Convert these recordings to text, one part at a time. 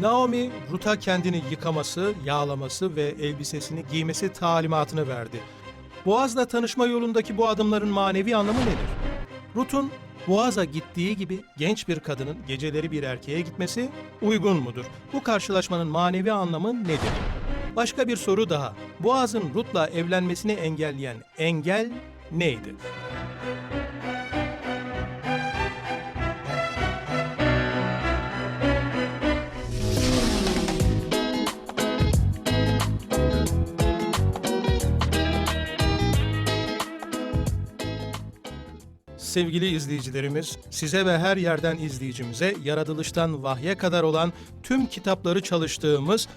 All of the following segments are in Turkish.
Naomi, Ruth'a kendini yıkaması, yağlaması ve elbisesini giymesi talimatını verdi. Boğaz'la tanışma yolundaki bu adımların manevi anlamı nedir? Ruth'un Boğaz'a gittiği gibi genç bir kadının geceleri bir erkeğe gitmesi uygun mudur? Bu karşılaşmanın manevi anlamı nedir? Başka bir soru daha. Boğaz'ın Ruth'la evlenmesini engelleyen engel neydi? Sevgili izleyicilerimiz, size ve her yerden izleyicimize yaratılıştan vahye kadar olan tüm kitapları çalıştığımız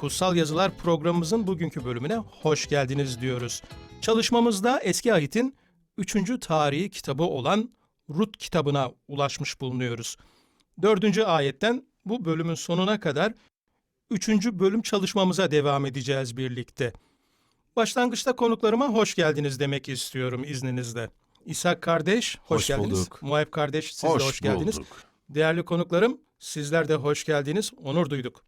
Kutsal Yazılar programımızın bugünkü bölümüne hoş geldiniz diyoruz. Çalışmamızda Eski Ahit'in 3. tarihi kitabı olan Rut kitabına ulaşmış bulunuyoruz. 4. ayetten bu bölümün sonuna kadar 3. bölüm çalışmamıza devam edeceğiz birlikte. Başlangıçta konuklarıma hoş geldiniz demek istiyorum izninizle. İshak kardeş, hoş, Hoş geldiniz. bulduk. Muayip kardeş, siz de hoş geldiniz. bulduk. Değerli konuklarım, sizler de hoş geldiniz, onur duyduk.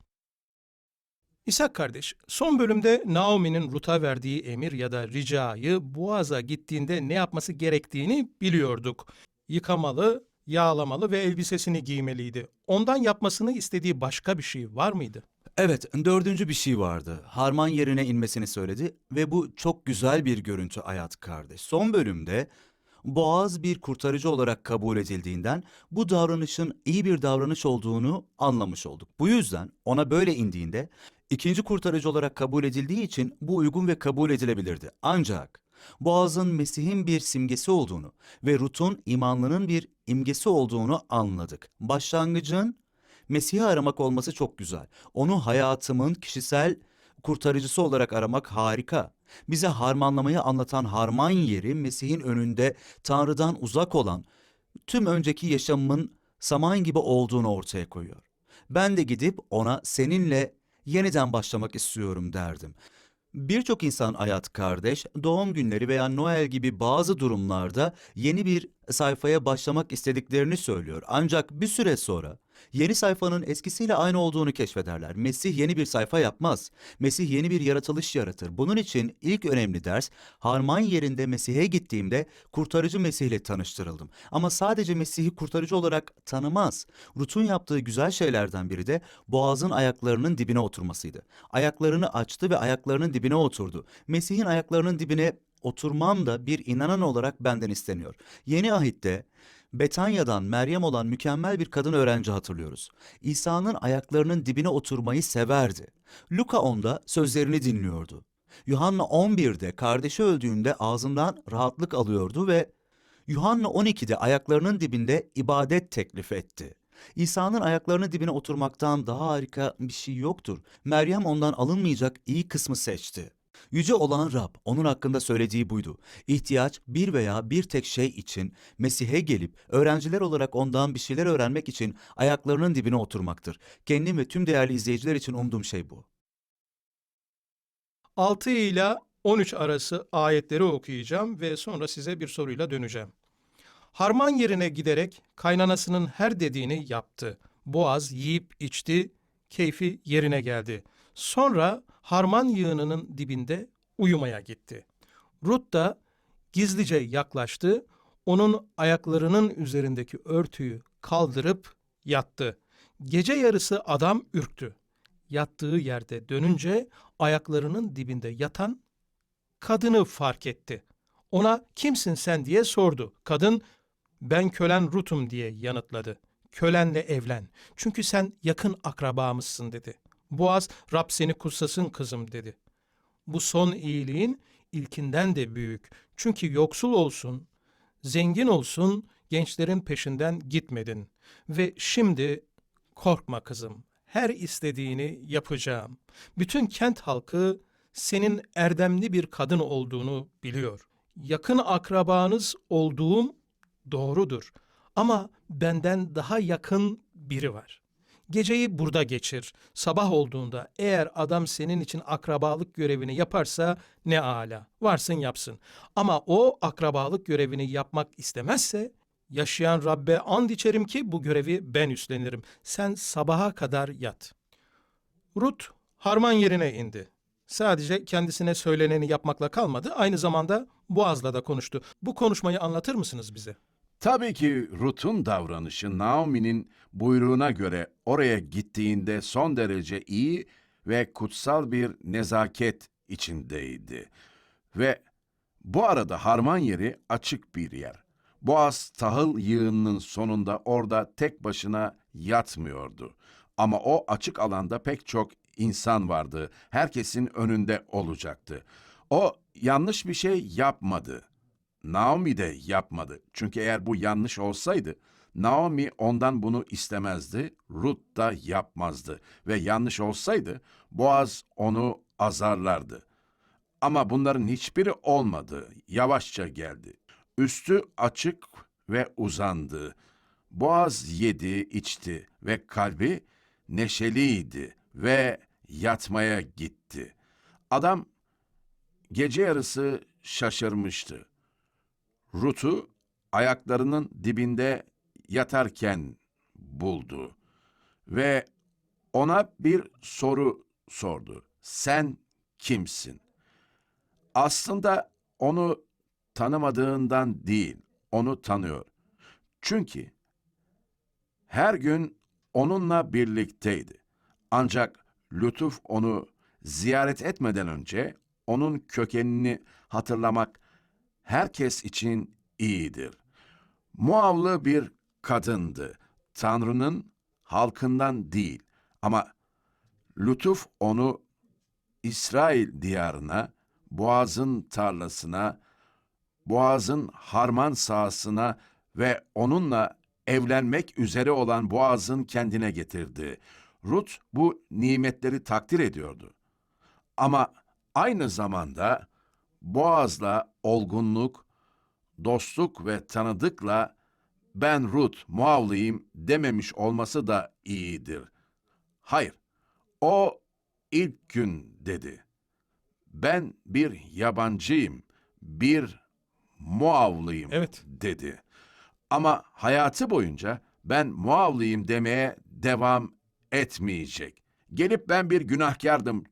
İshak kardeş, son bölümde Naomi'nin Rut'a verdiği emir ya da ricayı Boğaz'a gittiğinde ne yapması gerektiğini biliyorduk. Yıkamalı, yağlamalı ve elbisesini giymeliydi. Ondan yapmasını istediği başka bir şey var mıydı? Evet, dördüncü bir şey vardı. Harman yerine inmesini söyledi ve bu çok güzel bir görüntü Hayat kardeş. Son bölümde Boğaz bir kurtarıcı olarak kabul edildiğinden bu davranışın iyi bir davranış olduğunu anlamış olduk. Bu yüzden ona böyle indiğinde ikinci kurtarıcı olarak kabul edildiği için bu uygun ve kabul edilebilirdi. Ancak Boğaz'ın Mesih'in bir simgesi olduğunu ve Rut'un imanlının bir imgesi olduğunu anladık. Başlangıcın Mesih'i aramak olması çok güzel. Onu hayatımın kişisel kurtarıcısı olarak aramak harika. Bize harmanlamayı anlatan harman yeri Mesih'in önünde Tanrı'dan uzak olan tüm önceki yaşamımın saman gibi olduğunu ortaya koyuyor. Ben de gidip ona seninle yeniden başlamak istiyorum derdim. Birçok insan hayat kardeş, doğum günleri veya Noel gibi bazı durumlarda yeni bir sayfaya başlamak istediklerini söylüyor. Ancak bir süre sonra yeni sayfanın eskisiyle aynı olduğunu keşfederler. Mesih yeni bir sayfa yapmaz. Mesih yeni bir yaratılış yaratır. Bunun için ilk önemli ders harman yerinde Mesih'e gittiğimde kurtarıcı Mesih ile tanıştırıldım. Ama sadece Mesih'i kurtarıcı olarak tanımaz. Rut'un yaptığı güzel şeylerden biri de boğazın ayaklarının dibine oturmasıydı. Ayaklarını açtı ve ayaklarının dibine oturdu. Mesih'in ayaklarının dibine oturmam da bir inanan olarak benden isteniyor. Yeni ahitte Betanya'dan Meryem olan mükemmel bir kadın öğrenci hatırlıyoruz. İsa'nın ayaklarının dibine oturmayı severdi. Luka 10'da sözlerini dinliyordu. Yuhanna 11'de kardeşi öldüğünde ağzından rahatlık alıyordu ve Yuhanna 12'de ayaklarının dibinde ibadet teklif etti. İsa'nın ayaklarının dibine oturmaktan daha harika bir şey yoktur. Meryem ondan alınmayacak iyi kısmı seçti. Yüce olan Rab onun hakkında söylediği buydu. İhtiyaç bir veya bir tek şey için Mesih'e gelip öğrenciler olarak ondan bir şeyler öğrenmek için ayaklarının dibine oturmaktır. Kendim ve tüm değerli izleyiciler için umduğum şey bu. 6 ile 13 arası ayetleri okuyacağım ve sonra size bir soruyla döneceğim. Harman yerine giderek kaynanasının her dediğini yaptı. Boğaz yiyip içti, keyfi yerine geldi. Sonra harman yığınının dibinde uyumaya gitti. Rut da gizlice yaklaştı, onun ayaklarının üzerindeki örtüyü kaldırıp yattı. Gece yarısı adam ürktü. yattığı yerde dönünce ayaklarının dibinde yatan kadını fark etti. Ona kimsin sen diye sordu. Kadın ben kölen Rut'um diye yanıtladı. Kölenle evlen. Çünkü sen yakın akrabamızsın dedi. Boğaz Rab seni kutsasın kızım dedi. Bu son iyiliğin ilkinden de büyük. Çünkü yoksul olsun, zengin olsun gençlerin peşinden gitmedin. Ve şimdi korkma kızım. Her istediğini yapacağım. Bütün kent halkı senin erdemli bir kadın olduğunu biliyor. Yakın akrabanız olduğum doğrudur. Ama benden daha yakın biri var. Geceyi burada geçir. Sabah olduğunda eğer adam senin için akrabalık görevini yaparsa ne ala. Varsın yapsın. Ama o akrabalık görevini yapmak istemezse yaşayan Rabbe and içerim ki bu görevi ben üstlenirim. Sen sabaha kadar yat. Rut harman yerine indi. Sadece kendisine söyleneni yapmakla kalmadı, aynı zamanda Boğaz'la da konuştu. Bu konuşmayı anlatır mısınız bize? Tabii ki Ruth'un davranışı Naomi'nin buyruğuna göre oraya gittiğinde son derece iyi ve kutsal bir nezaket içindeydi. Ve bu arada harman yeri açık bir yer. Boğaz tahıl yığınının sonunda orada tek başına yatmıyordu. Ama o açık alanda pek çok insan vardı. Herkesin önünde olacaktı. O yanlış bir şey yapmadı. Naomi de yapmadı. Çünkü eğer bu yanlış olsaydı, Naomi ondan bunu istemezdi, Ruth da yapmazdı. Ve yanlış olsaydı, Boaz onu azarlardı. Ama bunların hiçbiri olmadı. Yavaşça geldi. Üstü açık ve uzandı. Boğaz yedi, içti ve kalbi neşeliydi ve yatmaya gitti. Adam gece yarısı şaşırmıştı. Rut'u ayaklarının dibinde yatarken buldu ve ona bir soru sordu. Sen kimsin? Aslında onu tanımadığından değil, onu tanıyor. Çünkü her gün onunla birlikteydi. Ancak Lütuf onu ziyaret etmeden önce onun kökenini hatırlamak herkes için iyidir. Muavlı bir kadındı. Tanrı'nın halkından değil ama Lütuf onu İsrail diyarına, Boğaz'ın tarlasına, Boğaz'ın harman sahasına ve onunla evlenmek üzere olan Boğaz'ın kendine getirdi. Ruth bu nimetleri takdir ediyordu. Ama aynı zamanda Boğaz'la olgunluk, dostluk ve tanıdıkla ben Ruth Muavlıyım dememiş olması da iyidir. Hayır, o ilk gün dedi. Ben bir yabancıyım, bir Muavlıyım Evet. dedi. Ama hayatı boyunca ben Muavlıyım demeye devam etmeyecek. Gelip ben bir günahkardım,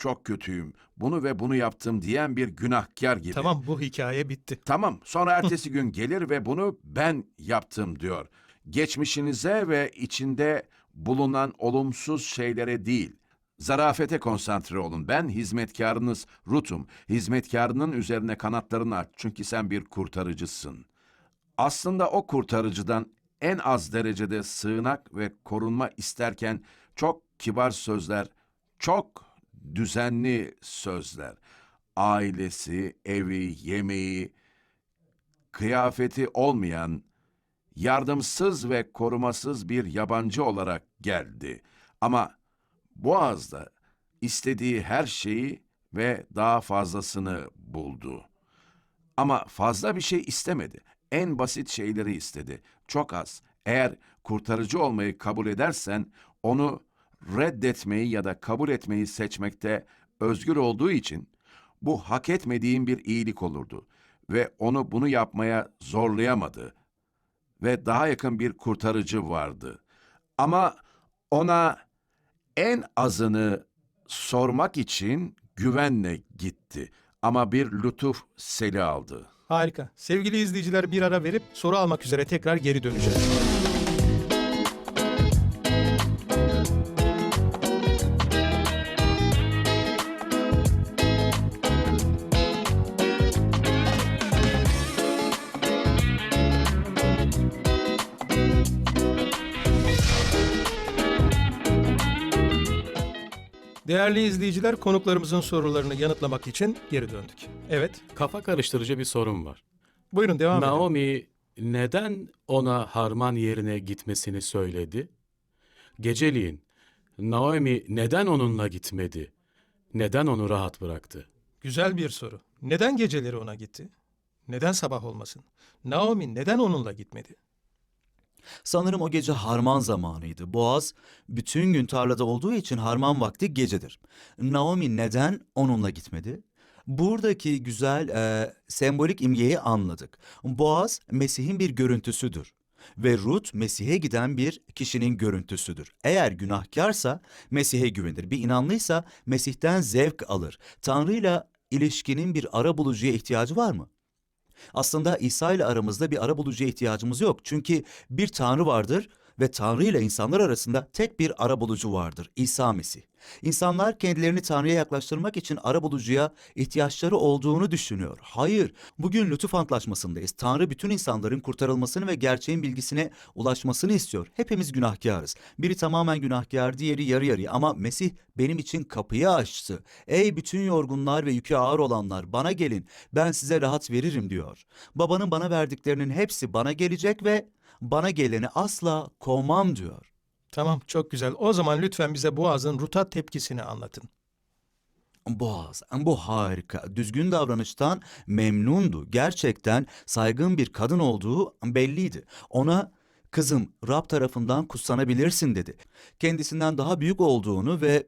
çok kötüyüm, bunu ve bunu yaptım diyen bir günahkar gibi. Tamam bu hikaye bitti. Tamam, sonra ertesi gün gelir ve bunu ben yaptım diyor. Geçmişinize ve içinde bulunan olumsuz şeylere değil, zarafete konsantre olun. Ben hizmetkarınız Rutum. Hizmetkarının üzerine kanatlarını aç çünkü sen bir kurtarıcısın. Aslında o kurtarıcıdan en az derecede sığınak ve korunma isterken çok kibar sözler, çok düzenli sözler. Ailesi, evi, yemeği, kıyafeti olmayan, yardımsız ve korumasız bir yabancı olarak geldi. Ama Boğaz'da istediği her şeyi ve daha fazlasını buldu. Ama fazla bir şey istemedi. En basit şeyleri istedi. Çok az. Eğer kurtarıcı olmayı kabul edersen onu reddetmeyi ya da kabul etmeyi seçmekte özgür olduğu için bu hak etmediğin bir iyilik olurdu ve onu bunu yapmaya zorlayamadı ve daha yakın bir kurtarıcı vardı. Ama ona en azını sormak için güvenle gitti. Ama bir lütuf seli aldı. Harika. Sevgili izleyiciler bir ara verip soru almak üzere tekrar geri döneceğiz. Değerli izleyiciler, konuklarımızın sorularını yanıtlamak için geri döndük. Evet, Kafa karıştırıcı bir sorun var. buyurun devam edin. Naomi neden ona harman yerine gitmesini söyledi? Geceliğin Naomi neden onunla gitmedi? Neden onu rahat bıraktı? Güzel bir soru. Neden geceleri ona gitti? Neden sabah olmasın? Naomi neden onunla gitmedi? Sanırım o gece harman zamanıydı. Boğaz bütün gün tarlada olduğu için harman vakti gecedir. Naomi neden onunla gitmedi? Buradaki güzel e, sembolik imgeyi anladık. Boğaz Mesih'in bir görüntüsüdür. Ve Rut Mesih'e giden bir kişinin görüntüsüdür. Eğer günahkarsa Mesih'e güvenir. Bir inanlıysa Mesih'ten zevk alır. Tanrı'yla ilişkinin bir ara bulucuya ihtiyacı var mı? Aslında İsa ile aramızda bir ara bulucuya ihtiyacımız yok. Çünkü bir Tanrı vardır ve Tanrı ile insanlar arasında tek bir ara bulucu vardır. İsa Mesih. İnsanlar kendilerini Tanrı'ya yaklaştırmak için ara bulucuya ihtiyaçları olduğunu düşünüyor. Hayır, bugün lütuf antlaşmasındayız. Tanrı bütün insanların kurtarılmasını ve gerçeğin bilgisine ulaşmasını istiyor. Hepimiz günahkarız. Biri tamamen günahkar, diğeri yarı yarıya ama Mesih benim için kapıyı açtı. Ey bütün yorgunlar ve yükü ağır olanlar bana gelin ben size rahat veririm diyor. Babanın bana verdiklerinin hepsi bana gelecek ve bana geleni asla kovmam diyor. Tamam, çok güzel. O zaman lütfen bize Boğaz'ın Rut'a tepkisini anlatın. Boğaz, bu harika. Düzgün davranıştan memnundu. Gerçekten saygın bir kadın olduğu belliydi. Ona kızım Rab tarafından kutsanabilirsin dedi. Kendisinden daha büyük olduğunu ve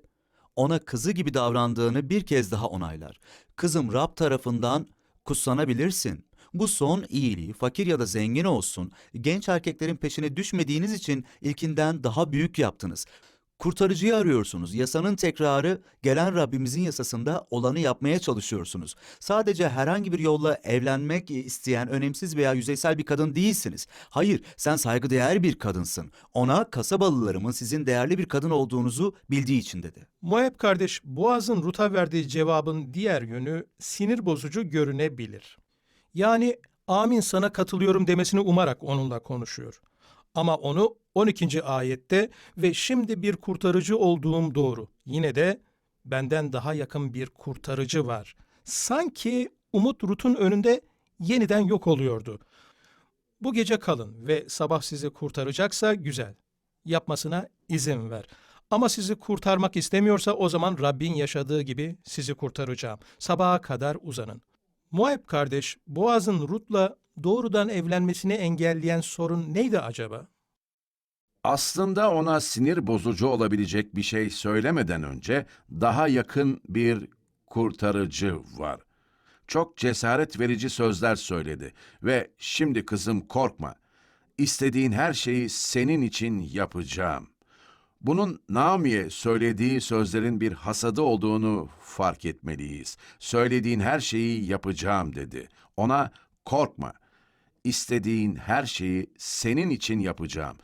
ona kızı gibi davrandığını bir kez daha onaylar. Kızım Rab tarafından kutsanabilirsin. Bu son iyiliği fakir ya da zengin olsun genç erkeklerin peşine düşmediğiniz için ilkinden daha büyük yaptınız. Kurtarıcıyı arıyorsunuz. Yasanın tekrarı gelen Rabbimizin yasasında olanı yapmaya çalışıyorsunuz. Sadece herhangi bir yolla evlenmek isteyen önemsiz veya yüzeysel bir kadın değilsiniz. Hayır, sen saygıdeğer bir kadınsın. Ona kasabalılarımın sizin değerli bir kadın olduğunuzu bildiği için dedi. Moab kardeş, Boğaz'ın Rut'a verdiği cevabın diğer yönü sinir bozucu görünebilir. Yani amin sana katılıyorum demesini umarak onunla konuşuyor. Ama onu 12. ayette ve şimdi bir kurtarıcı olduğum doğru. Yine de benden daha yakın bir kurtarıcı var. Sanki Umut Rut'un önünde yeniden yok oluyordu. Bu gece kalın ve sabah sizi kurtaracaksa güzel. Yapmasına izin ver. Ama sizi kurtarmak istemiyorsa o zaman Rabbin yaşadığı gibi sizi kurtaracağım. Sabaha kadar uzanın. Muayip kardeş, Boğaz'ın Rut'la doğrudan evlenmesini engelleyen sorun neydi acaba? Aslında ona sinir bozucu olabilecek bir şey söylemeden önce daha yakın bir kurtarıcı var. Çok cesaret verici sözler söyledi ve şimdi kızım korkma. İstediğin her şeyi senin için yapacağım. Bunun Naomi'ye söylediği sözlerin bir hasadı olduğunu fark etmeliyiz. Söylediğin her şeyi yapacağım dedi. Ona korkma. İstediğin her şeyi senin için yapacağım.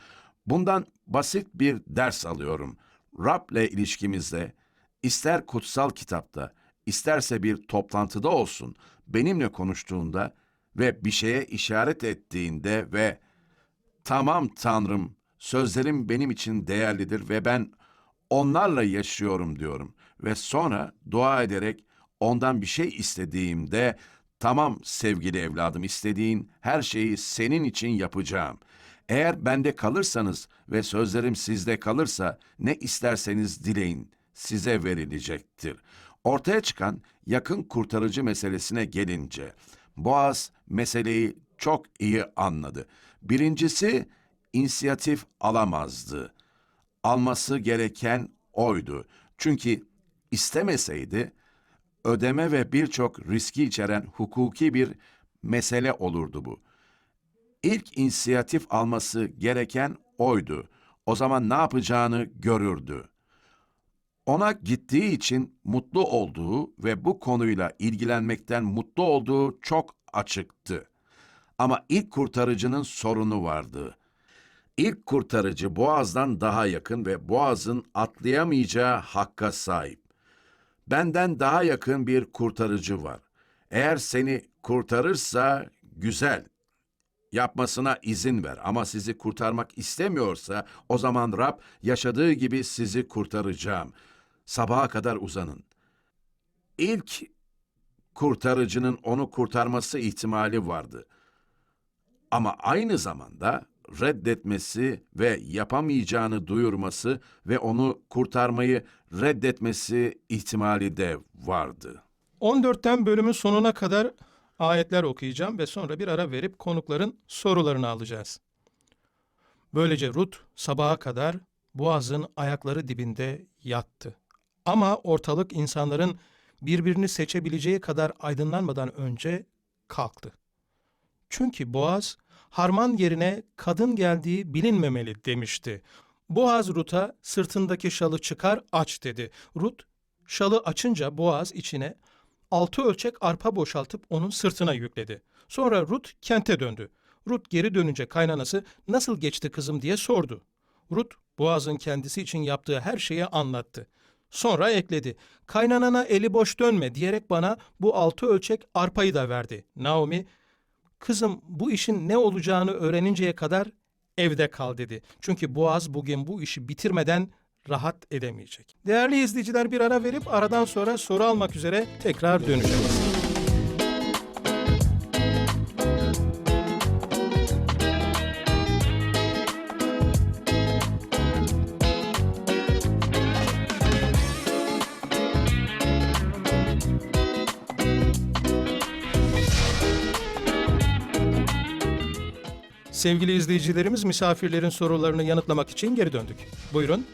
Bundan basit bir ders alıyorum. Rab'le ilişkimizde ister kutsal kitapta, isterse bir toplantıda olsun, benimle konuştuğunda ve bir şeye işaret ettiğinde ve tamam Tanrım, sözlerim benim için değerlidir ve ben onlarla yaşıyorum diyorum ve sonra dua ederek ondan bir şey istediğimde tamam sevgili evladım istediğin her şeyi senin için yapacağım. Eğer bende kalırsanız ve sözlerim sizde kalırsa ne isterseniz dileyin size verilecektir. Ortaya çıkan yakın kurtarıcı meselesine gelince Boğaz meseleyi çok iyi anladı. Birincisi inisiyatif alamazdı. Alması gereken oydu. Çünkü istemeseydi ödeme ve birçok riski içeren hukuki bir mesele olurdu bu. İlk inisiyatif alması gereken oydu. O zaman ne yapacağını görürdü. Ona gittiği için mutlu olduğu ve bu konuyla ilgilenmekten mutlu olduğu çok açıktı. Ama ilk kurtarıcının sorunu vardı. İlk kurtarıcı Boğaz'dan daha yakın ve Boğaz'ın atlayamayacağı hakka sahip. Benden daha yakın bir kurtarıcı var. Eğer seni kurtarırsa güzel. Yapmasına izin ver ama sizi kurtarmak istemiyorsa o zaman Rab yaşadığı gibi sizi kurtaracağım. sabaha kadar uzanın. İlk kurtarıcının onu kurtarması ihtimali vardı. Ama aynı zamanda reddetmesi ve yapamayacağını duyurması ve onu kurtarmayı reddetmesi ihtimali de vardı. 14'ten bölümün sonuna kadar ayetler okuyacağım ve sonra bir ara verip konukların sorularını alacağız. Böylece Rut sabaha kadar Boğaz'ın ayakları dibinde yattı. Ama ortalık insanların birbirini seçebileceği kadar aydınlanmadan önce kalktı. Çünkü Boğaz, harman yerine kadın geldiği bilinmemeli demişti. Boğaz Rut'a sırtındaki şalı çıkar aç dedi. Rut şalı açınca Boğaz içine altı ölçek arpa boşaltıp onun sırtına yükledi. Sonra Rut kente döndü. Rut geri dönünce kaynanası nasıl geçti kızım diye sordu. Rut Boğaz'ın kendisi için yaptığı her şeyi anlattı. Sonra ekledi. Kaynanana eli boş dönme diyerek bana bu altı ölçek arpayı da verdi. Naomi, kızım bu işin ne olacağını öğreninceye kadar evde kal dedi. Çünkü Boğaz bugün bu işi bitirmeden rahat edemeyecek. Değerli izleyiciler bir ara verip aradan sonra soru almak üzere tekrar döneceğiz. Sevgili izleyicilerimiz misafirlerin sorularını yanıtlamak için geri döndük. Buyurun.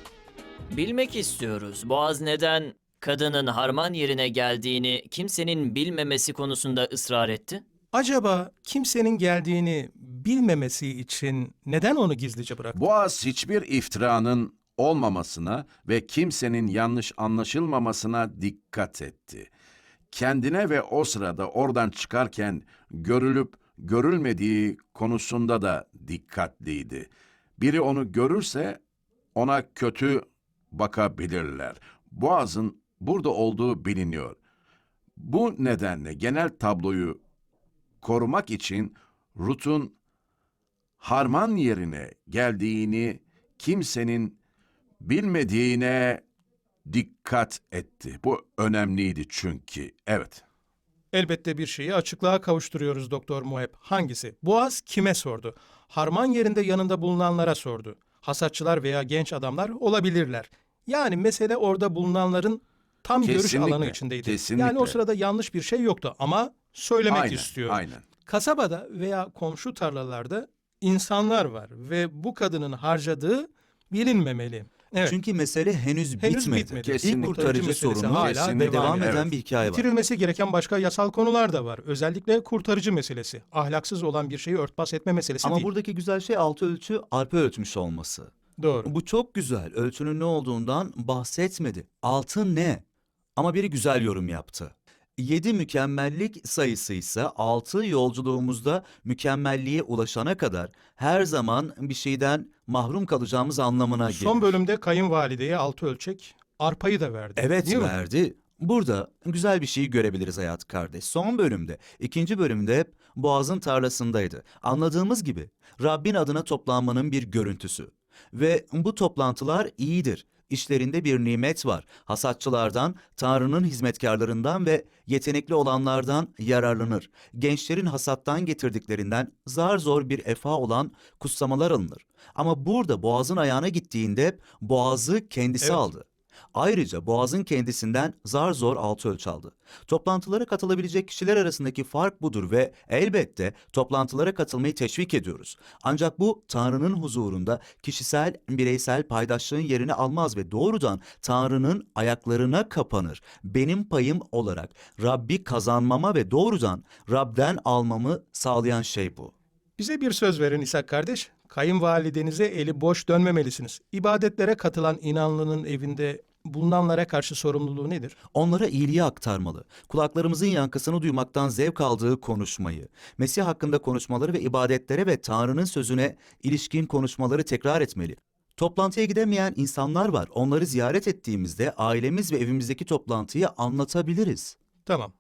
Bilmek istiyoruz. Boğaz neden kadının harman yerine geldiğini kimsenin bilmemesi konusunda ısrar etti? Acaba kimsenin geldiğini bilmemesi için neden onu gizlice bıraktı? Boğaz hiçbir iftiranın olmamasına ve kimsenin yanlış anlaşılmamasına dikkat etti. Kendine ve o sırada oradan çıkarken görülüp görülmediği konusunda da dikkatliydi. Biri onu görürse ona kötü bakabilirler. Boğaz'ın burada olduğu biliniyor. Bu nedenle genel tabloyu korumak için Rut'un harman yerine geldiğini kimsenin bilmediğine dikkat etti. Bu önemliydi çünkü. Evet. Elbette bir şeyi açıklığa kavuşturuyoruz Doktor Muheb. Hangisi? Boğaz kime sordu? Harman yerinde yanında bulunanlara sordu. Hasatçılar veya genç adamlar olabilirler. Yani mesele orada bulunanların tam görüş Kesinlikle, alanı içindeydi. kesinlikle. Yani o sırada yanlış bir şey yoktu ama söylemek aynen, istiyor. aynen. Kasabada veya komşu tarlalarda insanlar var ve bu kadının harcadığı bilinmemeli. Evet. Çünkü mesele henüz, Henüz bitmedi. bitmedi. Kesinlikle. İlk kurtarıcı sorunu hala ve devam evet. eden bir hikaye var. Bitirilmesi gereken başka yasal konular da var. Özellikle kurtarıcı meselesi. Ahlaksız olan bir şeyi örtbas etme meselesi Ama değil. buradaki güzel şey altı ölçü arpa ölçmüş olması. Doğru. Bu çok güzel. Ölçünün ne olduğundan bahsetmedi. Altı ne? Ama biri güzel yorum yaptı. Yedi mükemmellik sayısı ise altı yolculuğumuzda mükemmelliğe ulaşana kadar her zaman bir şeyden mahrum kalacağımız anlamına gelir. Son bölümde kayınvalideye altı ölçek arpayı da verdi. Evet Değil mi? verdi. Burada güzel bir şey görebiliriz hayat kardeş. Son bölümde, ikinci bölümde hep Boğaz'ın tarlasındaydı. Anladığımız gibi Rabbin adına toplanmanın bir görüntüsü. Ve bu toplantılar iyidir. İşlerinde bir nimet var. Hasatçılardan, Tanrı'nın hizmetkarlarından ve yetenekli olanlardan yararlanır. Gençlerin hasattan getirdiklerinden zar zor bir efa olan kutsamalar alınır. Ama burada boğazın ayağına gittiğinde boğazı kendisi Evet. aldı. Ayrıca boğazın kendisinden zar zor altı ölçü aldı. Toplantılara katılabilecek kişiler arasındaki fark budur ve elbette toplantılara katılmayı teşvik ediyoruz. Ancak bu Tanrı'nın huzurunda kişisel, bireysel paydaşlığın yerini almaz ve doğrudan Tanrı'nın ayaklarına kapanır. Benim payım olarak Rabbi kazanmama ve doğrudan Rab'den almamı sağlayan şey bu. Bize bir söz verin İshak kardeş. Kayınvalidenize eli boş dönmemelisiniz. İbadetlere katılan inanlının evinde bulunanlara karşı sorumluluğu nedir? Onlara iyiliği aktarmalı. Kulaklarımızın yankısını duymaktan zevk aldığı konuşmayı, Mesih hakkında konuşmaları ve ibadetlere ve Tanrı'nın sözüne ilişkin konuşmaları tekrar etmeli. Toplantıya gidemeyen insanlar var. Onları ziyaret ettiğimizde ailemiz ve evimizdeki toplantıyı anlatabiliriz. Tamam.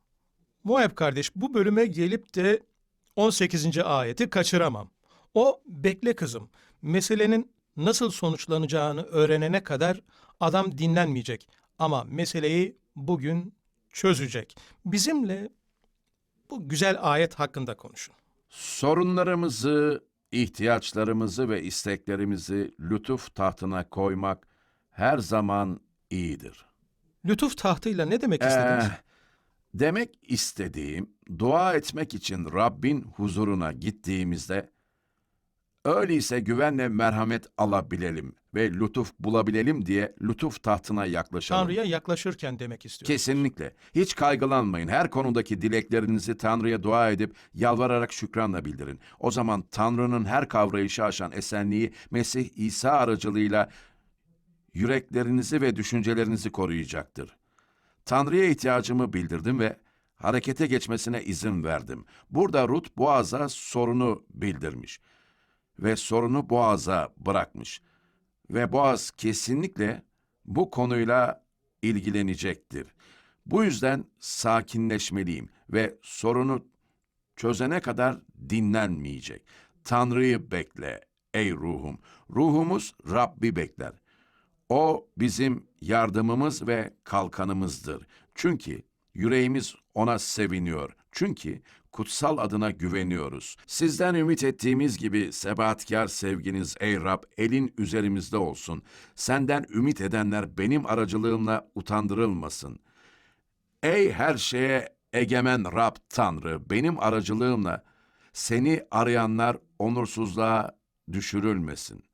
Muheb kardeş bu bölüme gelip de 18. ayeti kaçıramam. O bekle kızım. Meselenin nasıl sonuçlanacağını öğrenene kadar adam dinlenmeyecek. ama meseleyi bugün çözecek. Bizimle bu güzel ayet hakkında konuşun. Sorunlarımızı, ihtiyaçlarımızı ve isteklerimizi lütuf tahtına koymak her zaman iyidir. Lütuf tahtıyla ne demek istediniz? Eh, demek istediğim, dua etmek için Rabbin huzuruna gittiğimizde, öyleyse güvenle merhamet alabilelim ve lütuf bulabilelim diye lütuf tahtına yaklaşalım. Tanrı'ya yaklaşırken demek istiyorum. Kesinlikle. Hiç kaygılanmayın. Her konudaki dileklerinizi Tanrı'ya dua edip yalvararak şükranla bildirin. O zaman Tanrı'nın her kavrayışı aşan esenliği Mesih İsa aracılığıyla yüreklerinizi ve düşüncelerinizi koruyacaktır. Tanrı'ya ihtiyacımı bildirdim ve harekete geçmesine izin verdim. Burada Rut Boğaz'a sorunu bildirmiş ve sorunu Boğaz'a bırakmış. Ve Boğaz kesinlikle bu konuyla ilgilenecektir. Bu yüzden sakinleşmeliyim ve sorunu çözene kadar dinlenmeyecek. Tanrı'yı bekle ey ruhum. Ruhumuz Rabbi bekler. O bizim yardımımız ve kalkanımızdır. Çünkü yüreğimiz ona seviniyor. Çünkü kutsal adına güveniyoruz. Sizden ümit ettiğimiz gibi sebatkar sevginiz ey Rab elin üzerimizde olsun. Senden ümit edenler benim aracılığımla utandırılmasın. Ey her şeye egemen Rab Tanrı benim aracılığımla seni arayanlar onursuzluğa düşürülmesin.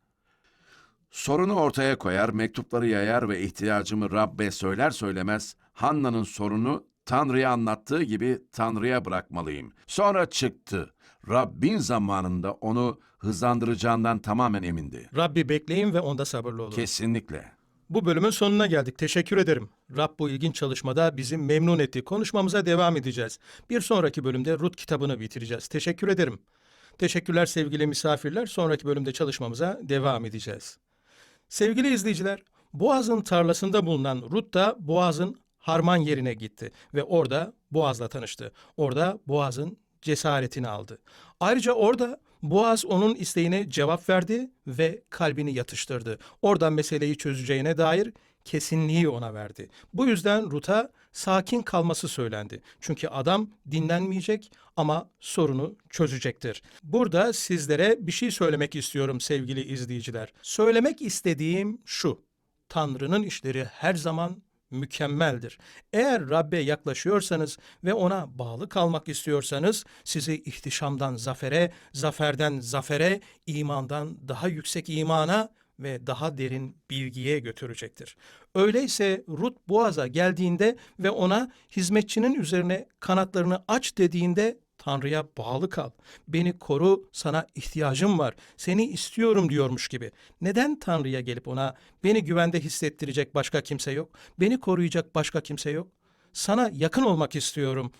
Sorunu ortaya koyar, mektupları yayar ve ihtiyacımı Rabbe söyler söylemez Hanna'nın sorunu Tanrı'ya anlattığı gibi Tanrı'ya bırakmalıyım. Sonra çıktı. Rabbin zamanında onu hızlandıracağından tamamen emindi. Rabbi bekleyin ve onda sabırlı olun. Kesinlikle. Bu bölümün sonuna geldik. Teşekkür ederim. Rab bu ilginç çalışmada bizi memnun etti. Konuşmamıza devam edeceğiz. Bir sonraki bölümde Rut kitabını bitireceğiz. Teşekkür ederim. Teşekkürler sevgili misafirler. Sonraki bölümde çalışmamıza devam edeceğiz. Sevgili izleyiciler, Boğaz'ın tarlasında bulunan Rut da Boğaz'ın harman yerine gitti ve orada Boğaz'la tanıştı. Orada Boğaz'ın cesaretini aldı. Ayrıca orada Boğaz onun isteğine cevap verdi ve kalbini yatıştırdı. Oradan meseleyi çözeceğine dair kesinliği ona verdi. Bu yüzden Rut'a sakin kalması söylendi. Çünkü adam dinlenmeyecek ama sorunu çözecektir. Burada sizlere bir şey söylemek istiyorum sevgili izleyiciler. Söylemek istediğim şu. Tanrı'nın işleri her zaman mükemmeldir. Eğer Rabbe yaklaşıyorsanız ve ona bağlı kalmak istiyorsanız sizi ihtişamdan zafere, zaferden zafere, imandan daha yüksek imana ve daha derin bilgiye götürecektir. Öyleyse Rut Boğaz'a geldiğinde ve ona hizmetçinin üzerine kanatlarını aç dediğinde Tanrı'ya bağlı kal. Beni koru, sana ihtiyacım var. Seni istiyorum diyormuş gibi. Neden Tanrı'ya gelip ona beni güvende hissettirecek başka kimse yok? Beni koruyacak başka kimse yok? Sana yakın olmak istiyorum.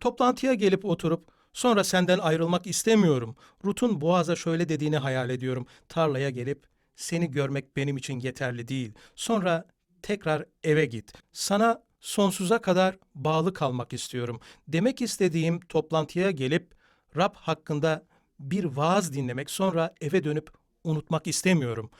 Toplantıya gelip oturup sonra senden ayrılmak istemiyorum. Rut'un Boğaz'a şöyle dediğini hayal ediyorum. Tarlaya gelip seni görmek benim için yeterli değil. Sonra tekrar eve git. Sana sonsuza kadar bağlı kalmak istiyorum. Demek istediğim toplantıya gelip Rab hakkında bir vaaz dinlemek sonra eve dönüp unutmak istemiyorum.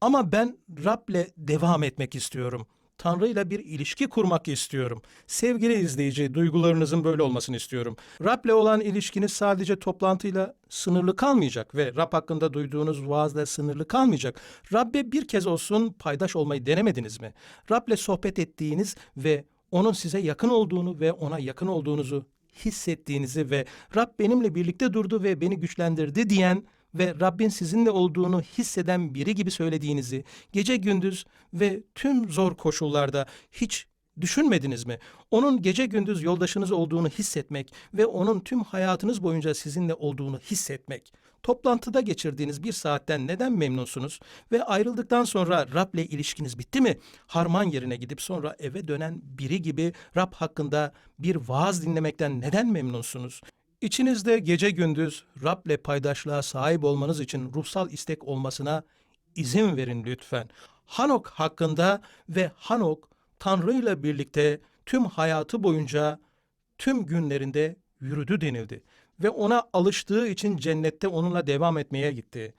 Ama ben Rab'le devam etmek istiyorum. Tanrı'yla bir ilişki kurmak istiyorum. Sevgili izleyici, duygularınızın böyle olmasını istiyorum. Rab'le olan ilişkiniz sadece toplantıyla sınırlı kalmayacak ve Rab hakkında duyduğunuz vaazla sınırlı kalmayacak. Rab'be bir kez olsun paydaş olmayı denemediniz mi? Rab'le sohbet ettiğiniz ve onun size yakın olduğunu ve ona yakın olduğunuzu hissettiğinizi ve Rab benimle birlikte durdu ve beni güçlendirdi diyen ve Rabbin sizinle olduğunu hisseden biri gibi söylediğinizi gece gündüz ve tüm zor koşullarda hiç düşünmediniz mi? Onun gece gündüz yoldaşınız olduğunu hissetmek ve onun tüm hayatınız boyunca sizinle olduğunu hissetmek. Toplantıda geçirdiğiniz bir saatten neden memnunsunuz? Ve ayrıldıktan sonra Rab'le ilişkiniz bitti mi? Harman yerine gidip sonra eve dönen biri gibi Rab hakkında bir vaaz dinlemekten neden memnunsunuz? İçinizde gece gündüz Rab'le paydaşlığa sahip olmanız için ruhsal istek olmasına izin verin lütfen. Hanok hakkında ve Hanok Tanrı ile birlikte tüm hayatı boyunca tüm günlerinde yürüdü denildi ve ona alıştığı için cennette onunla devam etmeye gitti.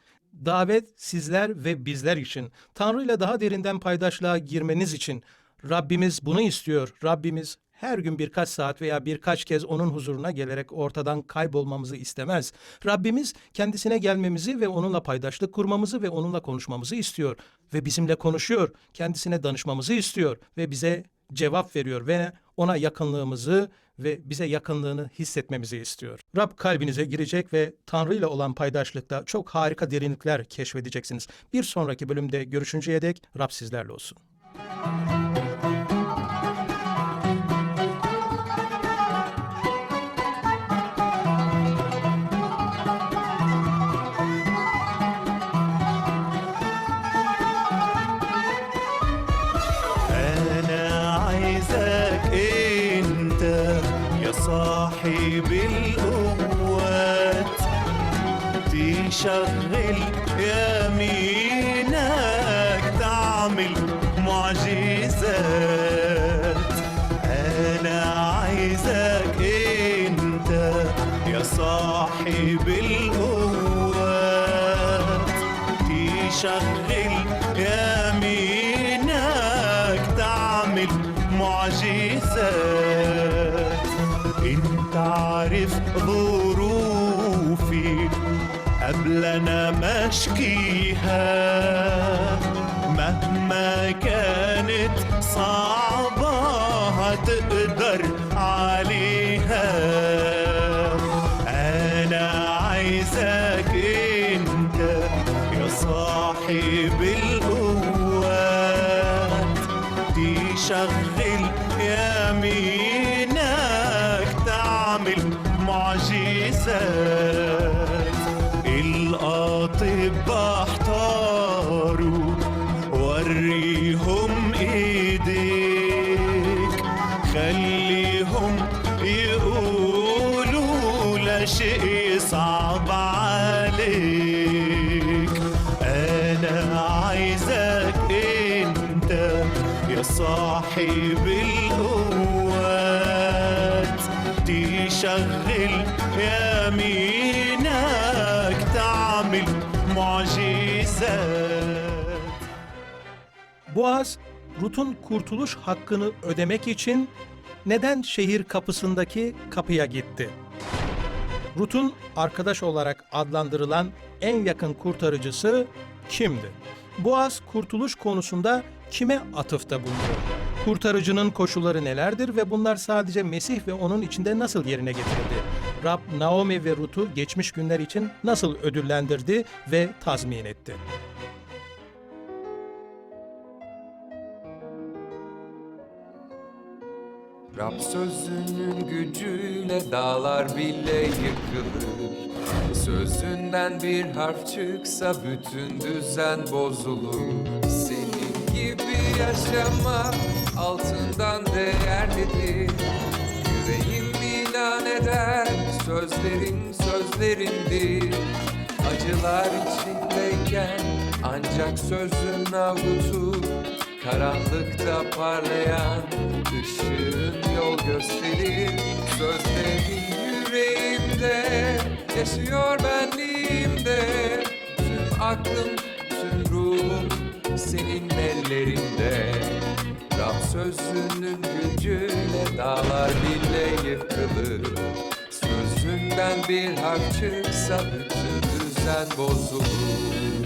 Davet sizler ve bizler için Tanrı ile daha derinden paydaşlığa girmeniz için Rabbimiz bunu istiyor. Rabbimiz her gün birkaç saat veya birkaç kez onun huzuruna gelerek ortadan kaybolmamızı istemez. Rabbimiz kendisine gelmemizi ve onunla paydaşlık kurmamızı ve onunla konuşmamızı istiyor ve bizimle konuşuyor. Kendisine danışmamızı istiyor ve bize cevap veriyor ve ona yakınlığımızı ve bize yakınlığını hissetmemizi istiyor. Rab kalbinize girecek ve Tanrı ile olan paydaşlıkta çok harika derinlikler keşfedeceksiniz. Bir sonraki bölümde görüşünceye dek Rab sizlerle olsun. Müzik معجزات انت عارف ظروفي قبل أنا ما اشكيها مهما كانت صعبة صاحب القوات تشغل يمينك تعمل معجزات Boğaz, Rut'un kurtuluş hakkını ödemek için neden şehir kapısındaki kapıya gitti? Rut'un arkadaş olarak adlandırılan en yakın kurtarıcısı kimdi? Boğaz kurtuluş konusunda kime atıfta bulunuyor? Kurtarıcının koşulları nelerdir ve bunlar sadece Mesih ve onun içinde nasıl yerine getirildi? Rab Naomi ve Rut'u geçmiş günler için nasıl ödüllendirdi ve tazmin etti? Rab sözünün gücüyle dağlar bile yıkılır Sözünden bir harf çıksa bütün düzen bozulur Senin gibi yaşamak altından değerlidir Yüreğim ilan eder sözlerin sözlerindir. Acılar içindeyken ancak sözün avutur Karanlıkta parlayan ışığın yol gösterir. Sözlerin yüreğimde yaşıyor benliğimde. Tüm aklım, tüm ruhum senin ellerinde Rab sözünün gücüyle dağlar bile yıkılır Sözünden bir harf çıksa bütün düzen bozulur